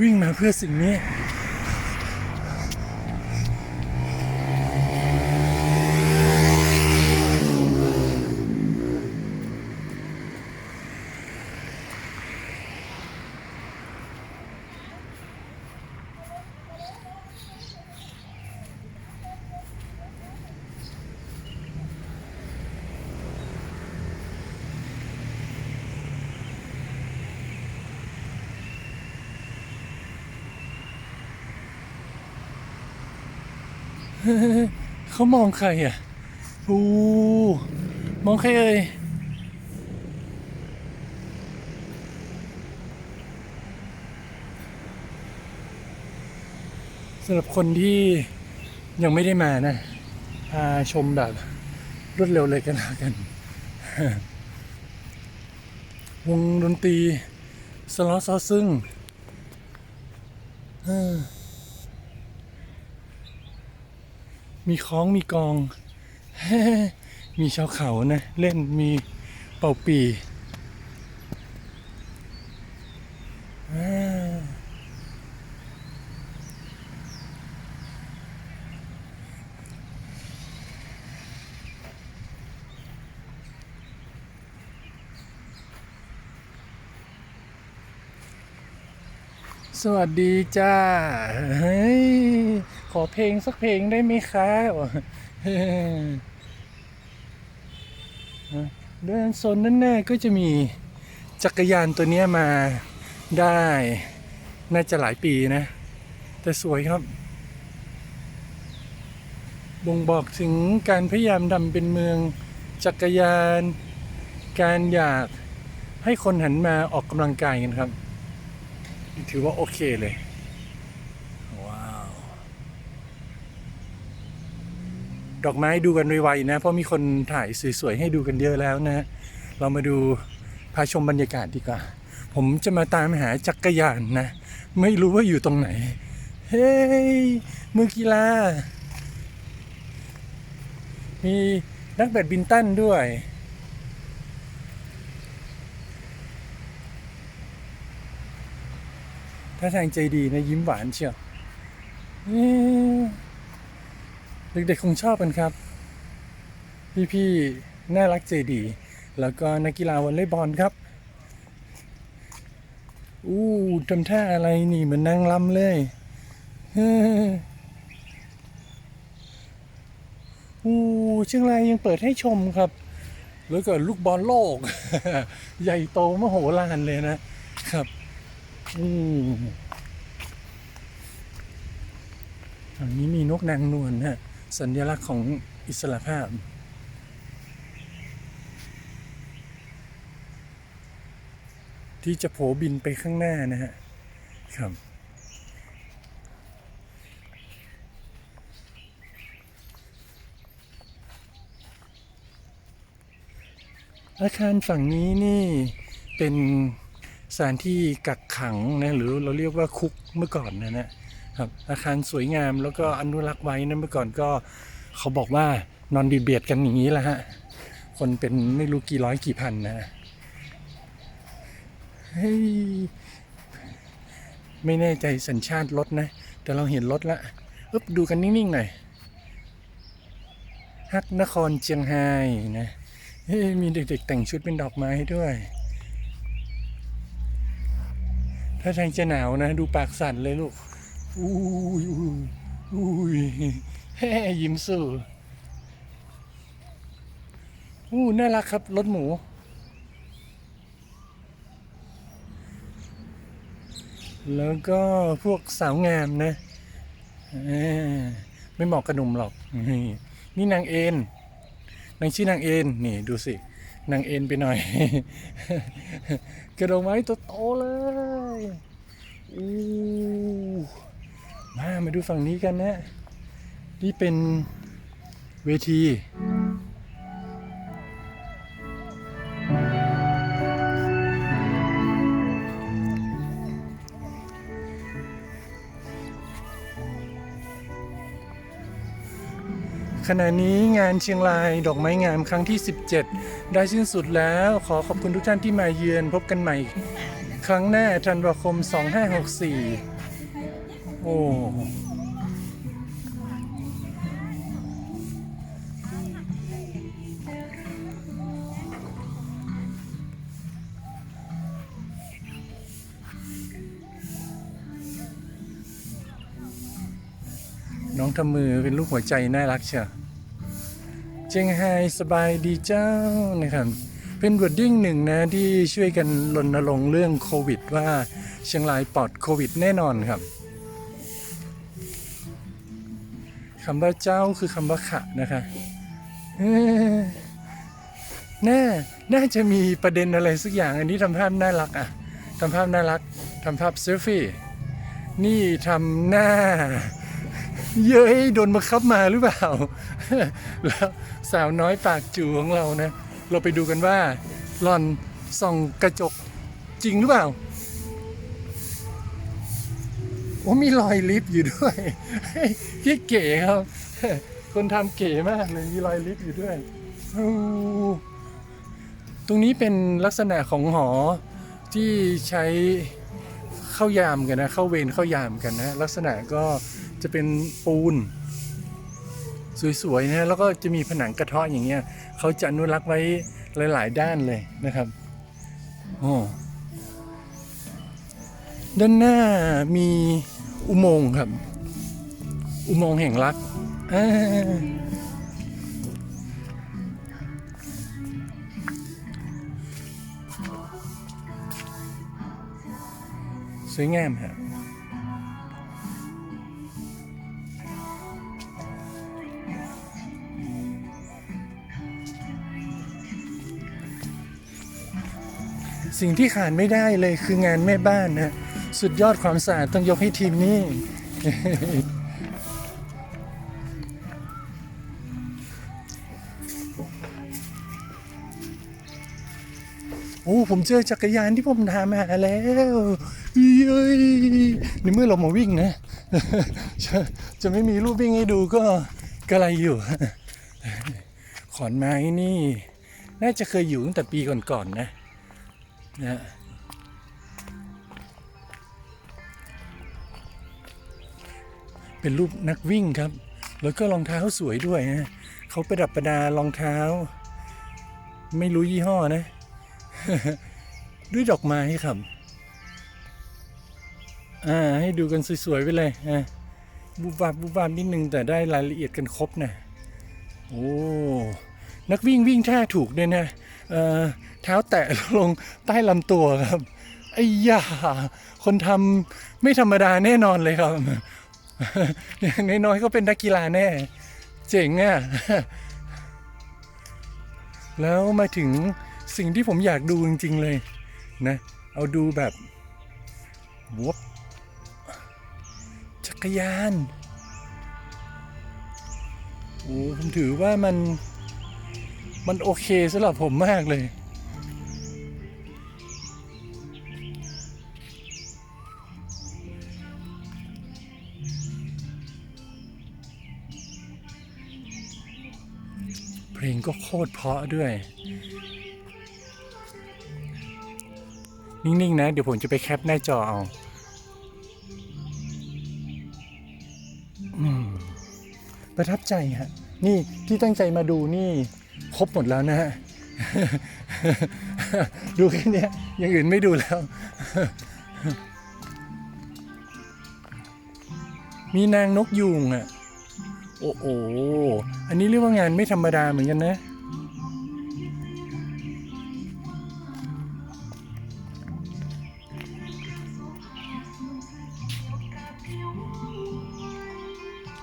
วิ่งมาเพื่อสิ่งนี้ เขามองใครอะโอ้มองใครเอ่ยสำหรับคนที่ยังไม่ได้มานะพาชมแบบรวดเร็วเลยกันล้วกัน วงดนตรี สล้อซอซึ่งเออ มีคล้องมีกอง มีชาวเขานะเล่นมีเป่าปีสวัสดีจ้า เฮ้ย อเพลงสักเพลงได้ไหมคะเฮ้ยเดินโซนนั่นแน่ก็จะมีจักรยานตัวนี้มาได้น่าจะหลายปีนะ แต่สวยครับ บ่งบอกถึงการพยายามดำเป็นเมืองจักรยาน การอยากให้คนหันมาออกกำลังกายกันครับ ถือว่าโอเคเลย ว้าว ดอกไม้ดูกันไวๆนะ เพราะมีคนถ่ายสวยๆให้ดูกันเยอะแล้วนะ เรามาดูพาชมบรรยากาศดีกว่า ผมจะมาตามหาจักรยานนะ ไม่รู้ว่าอยู่ตรงไหน เฮ้ยมือกีฬา มีนักแบดบินตันด้วยถ้าทางใจดีนะยิ้มหวานเชียว เด็กๆคงชอบกันครับ พี่ๆน่ารักใจดี แล้วก็นักกีฬาวอลเลย์บอลครับ อู้ทำท่าอะไรนี่เหมือนนางลำเลยเฮ้ออู้เชียงรายยังเปิดให้ชมครับ แล้วก็ลูกบอลโลก ใหญ่โตมโหฬารเลยนะครับอืมอันนี้มีนกนางนวลฮะ สัญลักษณ์ของอิสระภาพ ที่จะโผบินไปข้างหน้านะฮะครับอาคารฝั่งนี้นี่เป็นสถานที่กักขังนะหรือเราเรียกว่าคุกเมื่อก่อนนะนะ ครับอาคารสวยงามแล้วก็อนุรักษ์ไว้นะเมื่อก่อนก็เขาบอกว่านอนดีเบียดกันอย่างนี้แหละฮะ คนเป็นไม่รู้กี่ร้อยกี่พันนะเฮ้ยไม่แน่ใจสัญชาติรถนะ แต่เราเห็นรถละอึ๊บดูกันนิ่งๆหน่อยฮักนครเจียงไฮ้นะเฮ้ยมีเด็กๆ แต่งชุดเป็นดอกไม้ด้วย ถ้าทางจะหนาวนะ ดูปากสั่นเลยลูก อุ้ยอุ้ยยแฮ่ยิ้มสู้อู้น่ารักครับรถหมู แล้วก็พวกสาวงามนะไม่เหมาะกับหนุ่มหรอกนี่นี่นางเอ็นนางชื่อนางเอ็นนี่ดูสินางเอ็นไปหน่อย กระดองไม้ตัวโตเลยอู้ มามาดูฝั่งนี้กันนะ นี่เป็นเวทีขณะนี้งานเชียงรายดอกไม้งามครั้งที่ 17 ได้สิ้นสุดแล้วขอขอบคุณทุกท่านที่มาเยือนพบกันใหม่ ครั้งหน้าธันวาคม 2564 โอ้น้องทำมือเป็นรูปหัวใจน่ารักเชียวเจียงไฮ้สบายดีเจ้านะครับเป็นวอร์ดิ้งหนึ่งนะที่ช่วยกันรณรงค์เรื่องโควิดว่าเชียงรายปลอดโควิดแน่นอนครับ คำว่าเจ้าคือคำว่าขะนะคะน่าน่าจะมีประเด็นอะไรสักอย่าง อันนี้ทำภาพน่ารักอะทำภาพน่ารักทำภาพเซลฟี่ นี่ทำหน้า เย้ยโดนบังคับมาหรือเปล่า แล้วสาวน้อยปากจูของเรานะ เราไปดูกันว่าหลอนส่องกระจกจริงหรือเปล่า โอ้มีรอยลิฟต์อยู่ด้วยที่เก๋ครับ คนทำเก๋มากเลยมีรอยลิฟต์อยู่ด้วย ตรงนี้เป็นลักษณะของหอที่ใช้เข้ายามกันนะ เข้าเวรเข้ายามกันนะ ลักษณะก็จะเป็นปูน สวยๆนะแล้วก็จะมีผนังกระเทาะอย่างเงี้ยเขาจะอนุรักษ์ไว้หลาย ๆ ด้านเลยนะครับ โอ้ ด้านหน้ามีอุโมงค์ครับ อุโมงค์แห่งรักสวยงามครับสิ่งที่ขาดไม่ได้เลยคืองานแม่บ้านนะ สุดยอดความสะอาดต้องยกให้ทีมนี้ โอ้ ผมเจอจักรยานที่ผมทำมาแล้วเย้ยในเมื่อเรามาวิ่งนะ จะจะไม่มีรูปวิ่งให้ดูก็กระไรอยู่ ขอนไม้นี่ น่าจะเคยอยู่ตั้งแต่ปีก่อนๆนะนะฮะ เป็นรูปนักวิ่งครับ แล้วก็รองเท้าสวยด้วยนะเขาประดับประดารองเท้า ไม่รู้ยี่ห้อนะ ด้วยดอกไม้ครับอ่าให้ดูกันสวยๆไปเลยอะบูบาบบูบาบนิดนึงแต่ได้รายละเอียดกันครบนะโอ้นักวิ่งวิ่งท่าถูกด้วยนะเอ่อเท้าแตะลงใต้ลำตัวครับไอ้ยาคนทำไม่ธรรมดาแน่นอนเลยครับ อย่างน้อยๆก็เป็นนักกีฬาแน่ เจ๋งอะ แล้วมาถึงสิ่งที่ผมอยากดูจริง ๆ เลยนะ เอาดูแบบวบจักรยานโอ้ผมถือว่ามันมันโอเคสำหรับผมมากเลย ลงก็โคตรเพาะด้วย นิ่ง ๆ นะ เดี๋ยวผมจะไปแคปหน้าจอเอาอืมประทับใจฮะ นี่ที่ตั้งใจมาดูนี่ครบหมดแล้วนะฮะ ดูแค่นี้ยอย่างอื่นไม่ดูแล้ว มีนางนกยูงอะ โอ้โห อันนี้เรียกว่างานไม่ธรรมดาเหมือนกันนะ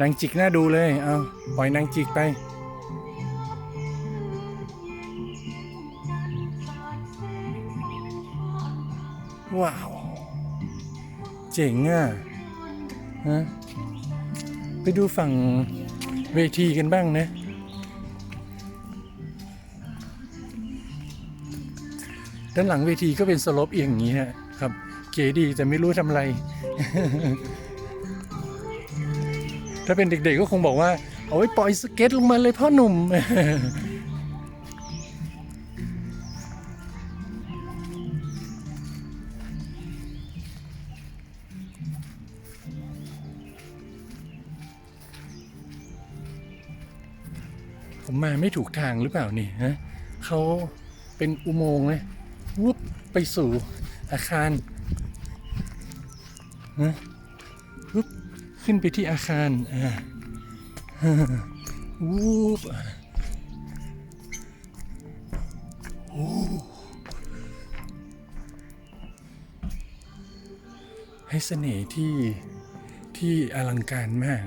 นางจิกน่าดูเลย เอาปล่อยนางจิกไปว้าว เจ๋งอะฮะไปดูฝั่ง เวทีกันบ้างนะ ด้านหลังเวทีก็เป็นสโลปเอียงอย่างนี้นะครับ เก๋ดีแต่ไม่รู้ทำอะไร ถ้าเป็นเด็กๆก็คงบอกว่า เอาไว้ปล่อยสเก็ตลงมาเลยพ่อหนุ่ม ผมมาไม่ถูกทางหรือเปล่านี่ฮะเขาเป็นอุโมงค์เลยวุบไปสู่อาคารฮะวุบขึ้นไปที่อาคารอ่าวูบโอ้ให้เสน่ห์ที่ที่อลังการมาก